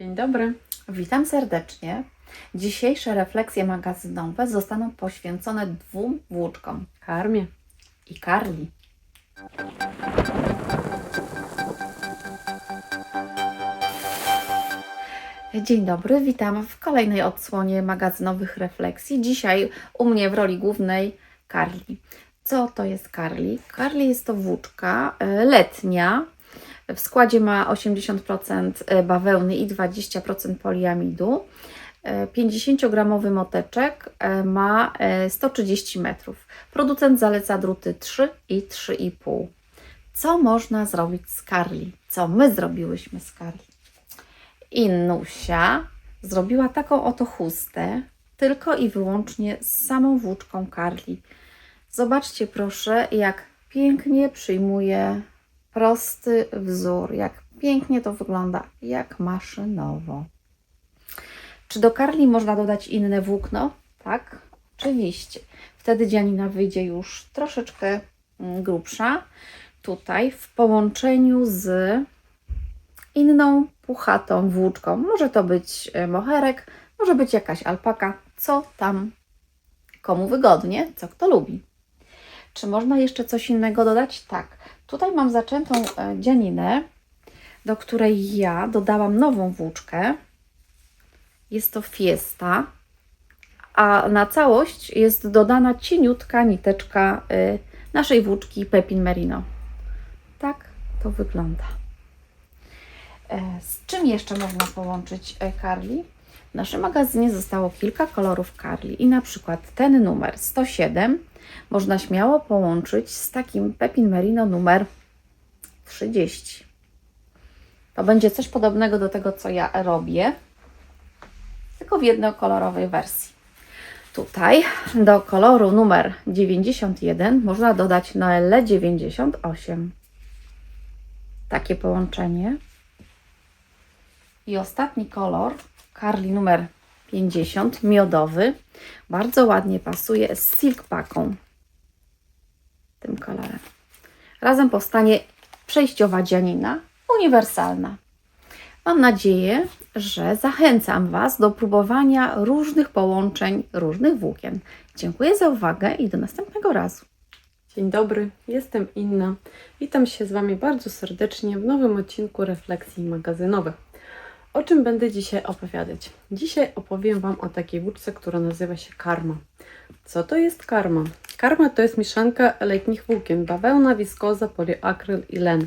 Dzień dobry. Witam serdecznie. Dzisiejsze refleksje magazynowe zostaną poświęcone dwóm włóczkom Karmię. i Karli. Dzień dobry, witam w kolejnej odsłonie magazynowych refleksji. Dzisiaj u mnie w roli głównej Karli. Co to jest Karli? Karli jest to włóczka e, letnia. W składzie ma 80% bawełny i 20% poliamidu. E, 50-gramowy moteczek e, ma e, 130 metrów. Producent zaleca druty 3 i 3,5. Co można zrobić z Karli? Co my zrobiłyśmy z Karli? Innusia zrobiła taką oto chustę, tylko i wyłącznie z samą włóczką Karli. Zobaczcie proszę, jak pięknie przyjmuje prosty wzór, jak pięknie to wygląda, jak maszynowo. Czy do karli można dodać inne włókno? Tak, oczywiście. Wtedy dzianina wyjdzie już troszeczkę mm, grubsza. Tutaj w połączeniu z inną puchatą włóczką. Może to być e, moherek, może być jakaś alpaka, co tam komu wygodnie, co kto lubi. Czy można jeszcze coś innego dodać? Tak. Tutaj mam zaczętą e, dzianinę, do której ja dodałam nową włóczkę. Jest to Fiesta, a na całość jest dodana cieniutka niteczka y, naszej włóczki Pepin Merino. Tak to wygląda. E, Z czym jeszcze można połączyć e, Carli? W naszym magazynie zostało kilka kolorów Carli i na przykład ten numer 107 można śmiało połączyć z takim Pepin Merino numer 30. To będzie coś podobnego do tego, co ja robię, tylko w jednokolorowej wersji. Tutaj do koloru numer 91 można dodać Noelle 98. Takie połączenie. I ostatni kolor, Carli numer 50, miodowy. Bardzo ładnie pasuje z silk paką. Tym kolorem. Razem powstanie przejściowa dzianina, uniwersalna. Mam nadzieję, że zachęcam Was do próbowania różnych połączeń, różnych włókien. Dziękuję za uwagę i do następnego razu. Dzień dobry, jestem Inna. Witam się z Wami bardzo serdecznie w nowym odcinku refleksji magazynowych. O czym będę dzisiaj opowiadać? Dzisiaj opowiem Wam o takiej włóczce, która nazywa się karma. Co to jest karma? Karma to jest mieszanka letnich włókien, bawełna, wiskoza, poliakryl i len.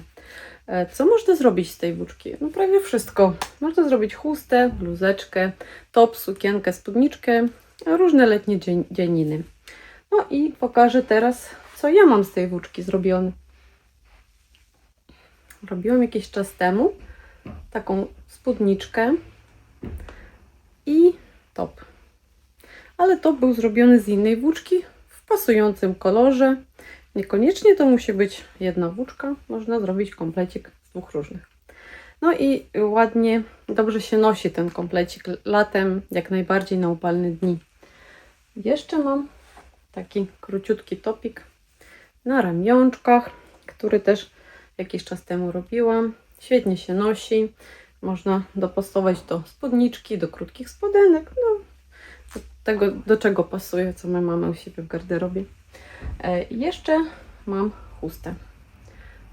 E, Co można zrobić z tej włóczki? No prawie wszystko. Można zrobić chustę, bluzeczkę, top, sukienkę, spódniczkę, różne letnie dzianiny. No i pokażę teraz, co ja mam z tej włóczki zrobione. Robiłam jakiś czas temu taką spódniczkę i top. Ale top był zrobiony z innej włóczki w pasującym kolorze. Niekoniecznie to musi być jedna włóczka, można zrobić komplecik z dwóch różnych. No i ładnie, dobrze się nosi ten komplecik latem, jak najbardziej na upalne dni. Jeszcze mam taki króciutki topik na ramionczkach, który też jakiś czas temu robiłam. Świetnie się nosi. Można dopasować do spódniczki, do krótkich spodenek, no do tego, do czego pasuje, co my mamy u siebie w garderobie. E, jeszcze mam chustę.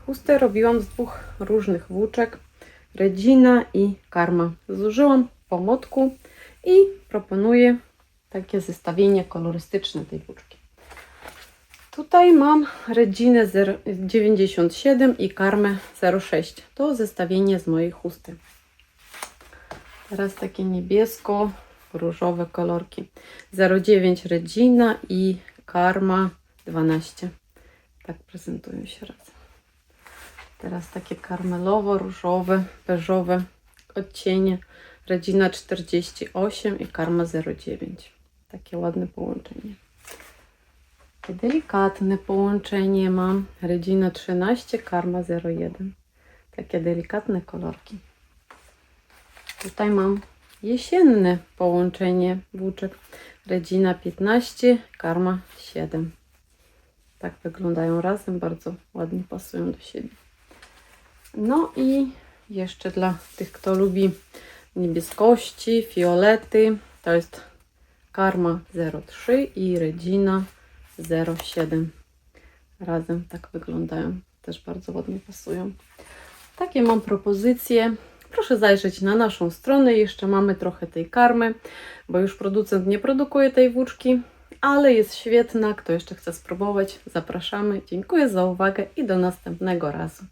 Chustę robiłam z dwóch różnych włóczek, Regina i Karma. Zużyłam po młotku i proponuję takie zestawienie kolorystyczne tej włóczki. Tutaj mam Reginę 0 97 i Karmę 06. To zestawienie z mojej chusty. Teraz takie niebiesko-różowe kolorki. 09 Regina i Karma 12. Tak prezentują się razem. Teraz takie karmelowo-różowe, beżowe odcienie. Regina 48 i Karma 09. Takie ładne połączenie. Delikatne połączenie mam. Regina 13, Karma 01. Takie delikatne kolorki. Tutaj mam jesienne połączenie włóczek. Regina 15, Karma 7. Tak wyglądają razem, bardzo ładnie pasują do siebie. No i jeszcze dla tych, kto lubi niebieskości, fiolety. To jest Karma 03 i Regina 07. Razem tak wyglądają. Też bardzo ładnie pasują. Takie mam propozycje. Proszę zajrzeć na naszą stronę. Jeszcze mamy trochę tej karmy, bo już producent nie produkuje tej włóczki, ale jest świetna. Kto jeszcze chce spróbować, zapraszamy. Dziękuję za uwagę i do następnego razu.